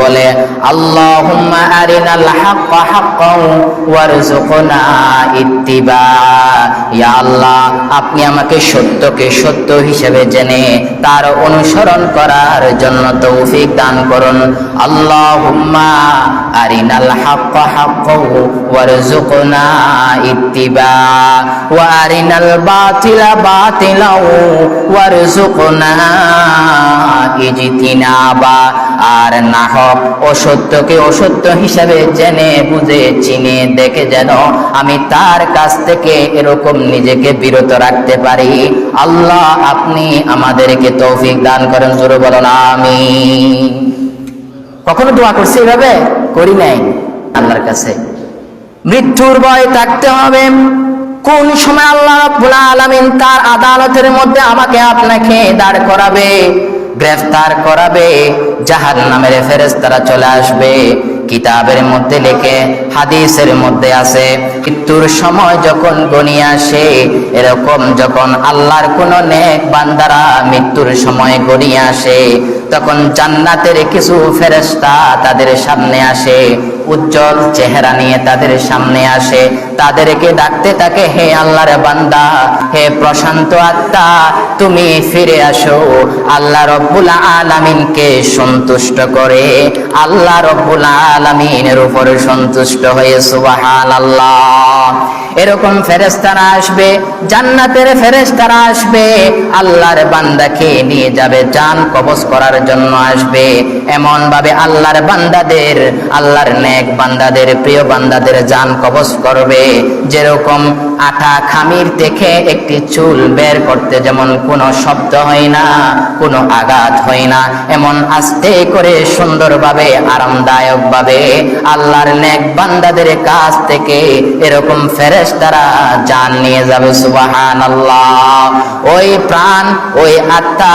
বলে আল্লাহ, আপনি আমাকে সত্যকে সত্য হিসেবে জেনে তার অনুসরণ করার জন্য তৌফিক দান করুন। আল্লাহুম্মা আরিনাল হাক্কা হাক্কাও ওয়ারযুকনা ইত্তিবা। ওয়া আরিনাল বাতিলা বাতিলাও ওয়ারযুকনা ইজতিনাবা। আর না অসত্যকে অসত্য হিসাবে জেনে বুঝে চিনে দেখে যেন আমি তার কাছ থেকে এরকম নিজেকে বিরত রাখতে পারি। আল্লাহ, আপনি আমাদেরকে তৌফিক দান করেন, জোরে বলেন আমি কখনো দোয়া করছি এভাবে? করি নাই। আল্লাহর কাছে। মৃত্যুর ভয় থাকতে হবে। কোন সময় আল্লাহ আলামিন তার আদালতের মধ্যে আমাকে আপনাকে দাঁড় করাবে? গ্রেফতার করাবে জাহান নামের ফেরেস্তারা চলে আসবে। কিতাবের মধ্যে লেখে, হাদিসের মধ্যে আছে, মৃত্যুর সময় যখন গনিয়ে আসে, এরকম যখন আল্লাহর কোন নেক বান্দারা মৃত্যুর সময় গনিয়ে আসে, তখন জান্নাতের কিছু ফেরেশতা তাদের সামনে আসে, উজ্জ্বল চেহারা নিয়ে তাদের সামনে আসে, তাদেরকে ডাকতে থাকে, হে আল্লাহর বান্দা, হে প্রশান্ত আত্মা, তুমি ফিরে আসো, আল্লাহ রব্বুল আলামিনকে সন্তুষ্ট করে, আল্লাহ রব্বুল আলামিনের উপরে সন্তুষ্ট হয়ে সুবহানাল্লাহ। এরকম ফেরেশতারা আসবে, জান্নাতের ফেরেশতারা আসবে, আল্লাহর বান্দাকে নিয়ে যাবে, জান কবজ করার জন্য আসবে। এমন ভাবে আল্লাহর বান্দাদের, আল্লাহর নেক বান্দাদের, প্রিয় বান্দাদের জান কবজ করবে। যেরকম আটা খামির থেকে একটি চুল বের করতে যেমন কোনো শব্দ হয় না, কোনো আঘাত হয় না, এমন আস্তে করে সুন্দরভাবে, আরামদায়কভাবে আল্লাহর নেক বান্দাদের কাছ থেকে এরকম ফেরেশতারা জান নিয়ে যাবে সুবাহান আল্লাহ ওই প্রাণ, ওই আত্মা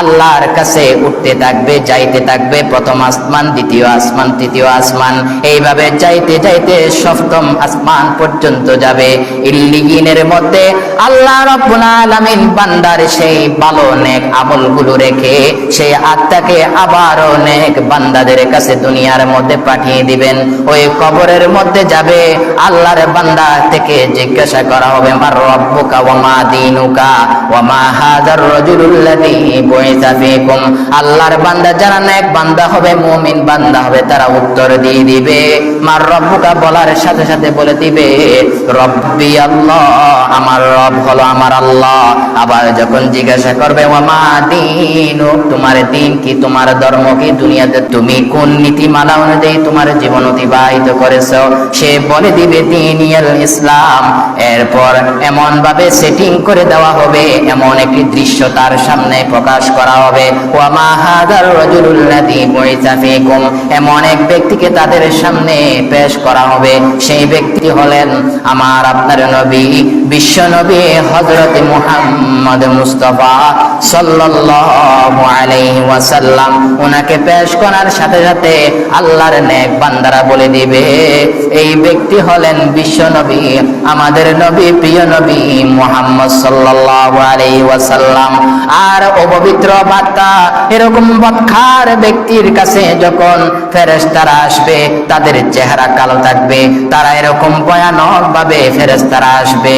আল্লাহর কাছে উঠতে থাকবে, যাইতে থাকবে। প্রথম আসমান, দ্বিতীয় আসমান, তৃতীয় আসমান। এইভাবে যাইতে যাইতে সপ্তম আসমান পর্যন্ত যাবে। ইল্লিগিনের মধ্যে আল্লাহ রব্বুল আলামিন বান্দার সেই ভালো নেক আমলগুলো রেখে, সেই আত্মাকে আবারও নেক বান্দাদের কাছে দুনিয়ার মধ্যে পাঠিয়ে দিবেন। ওই কবরের মধ্যে যাবে, আল্লাহর বান্দা থেকে জিজ্ঞাসা করা হবে, মার রব্বুকা ওয়া মা দীনুকা ওয়া মা হাযার বুইসা ফীকুম? আল্লাহর বান্দা, যারা নেক বান্দা হবে, মুমিন বান্দা হবে, তারা উত্তর দিয়ে দিবে, মার রব্বুকা বলার সাথে সাথে বলে দিবে, রব্বি আল্লাহ, আমার রব হলো আমার আল্লাহ। আবার যখন জিজ্ঞাসা করবে, ওয়া মা দীনু, তোমার দিন কি, তোমার ধর্ম কি, দুনিয়াতে তুমি কোন নীতিমালা অনুযায়ী তোমার জীবন অতিবাহিত করেছ? সে বলে দিবে, দিনিয়াল ইসলাম। এরপর এমন ভাবে সেটিং করে দেওয়া হবে। এমন একটি দৃশ্য তার সামনে প্রকাশ করা হবে। এমন এক ব্যক্তিকে তাদের সামনে পেশ করা হবে। সেই ব্যক্তি হলেন আমার আপনার নবী, বিশ্ব নবী হযরত মুহাম্মদ মুস্তাফা সাল্লাল্লাহু ওনাকে পেশ করার সাথে সাথে আল্লাহর নেক বান্দারা বলে দিবে, এই ব্যক্তি হলেন বিশ্ব নবী আমাদের নবী, প্রিয় নবী মুহাম্মদ সাল্লাল্লাহু আলাইহি ওয়াসাল্লাম। আর অপবিত্র বার্তা, এরকম বদখার ব্যক্তির কাছে যখন ফেরেশতারা আসবে, তাদের চেহারা কালো থাকবে, তারা এরকম ভয়ানক ভাবে ফেরেশতারা আসবে,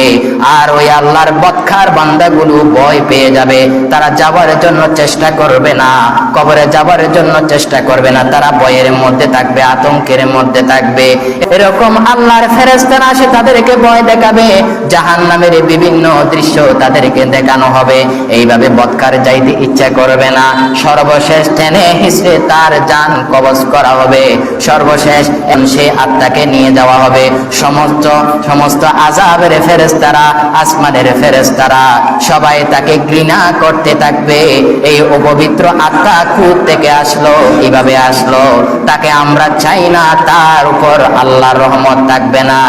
আর ওই আল্লাহর বদখার বান্দাগুলো ভয় পেয়ে যাবে। তারা যাবার জন্য চেষ্টা করবে না, কবরে যাবার জন্য চেষ্টা করবে না, তারা ভয়ের মধ্যে থাকবে, আতঙ্কের মধ্যে থাকবে। এরকম আল্লাহর ফেরেশতারা আসে, তাদেরকে ভয় দেখাবে জাহান নামের বিভিন্ন দৃশ্য তাদেরকে দেখানো হবে। এইভাবে বৎকার যাইতে ইচ্ছা করবে না। সর্বশেষ টেনে হিসেবে তার যান কবজ করা হবে। সর্বশেষ সে আত্মাকে নিয়ে যাওয়া হবে। সমস্ত সমস্ত আজাবের ফেরেস্তারা আসমানের ফেরেস্তারা সবাই তাকে ঘৃণা করতে থাকবে। এই অপবিত্র আত্মা খুদ থেকে আসলো, কীভাবে আসলো? তাকে আমরা চাই না, তার উপর আল্লাহর রহমত থাকবে না।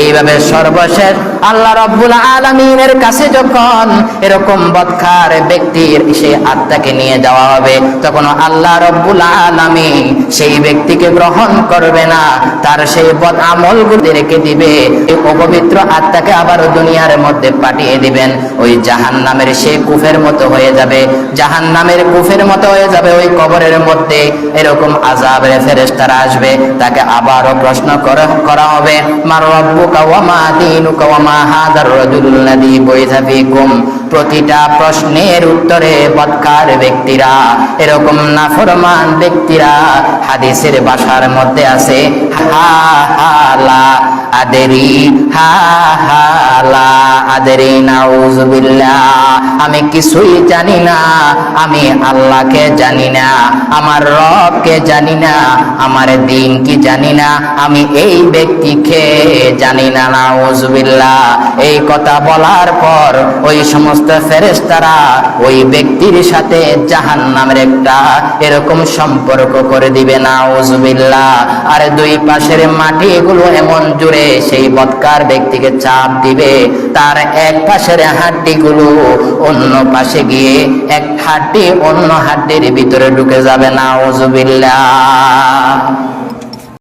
এইভাবে সর্বশেষ আল্লাহ রব্বুল আলমিনের কাছে যখন এরকম বৎকার ব্যক্তির সেই আত্মাকে নিয়ে যাওয়া হবে, তখন আল্লাহ রব্বুল আলমিন সেই ব্যক্তিকে গ্রহণ করবে না। তার সেই বদ আমলগুলি রেখে দিবে। এই অপবিত্র আত্মাকে আবার দুনিয়ার মধ্যে পাঠিয়ে দিবেন। ওই জাহান নামের সেই কুফের মতো হয়ে যাবে। জাহান নামের কুফের মতো হয়ে যাবে ওই কবরের মধ্যে। এরকম আজাবের ফেরেশতারা আসবে। তাকে আবারও প্রশ্ন করা করা হবে, মার রব্বুকা ওয়া মা দীনুকা ওয়া মা হাদার রাজুলুল্লাযী বুইসা ফীকুম প্রতিটা প্রশ্নের উত্তরে বৎকার ব্যক্তিরা, এরকম নাফরমান ব্যক্তিরা হাদিসের ভাষার মধ্যে আছে, হা হা, লা, আদেরি, হা হা আমি কিছুই জানি না, আমি আল্লাহকে জানি না, আমার রবকে জানি না, আমার দিন কি জানি না, আমি এই ব্যক্তিকে জানি না নাউজুবিল্লাহ এই কথা বলার পর ওই সমস্ত ফেরেশতারা ওই ব্যক্তির সাথে জাহান নামের একটা এরকম সম্পর্ক করে দিবে, নাউজুবিল্লাহ। আর দুই পাশের মাটিগুলো এমন জুড়ে সেই বৎকার ব্যক্তিকে চাপ দিবে, তার এক পাশের হাড্ডিগুলো অন্য পাশে গিয়ে এক হাড্ডি অন্য হাড্ডির ভিতরে ঢুকে যাবে, নাউজুবিল্লাহ।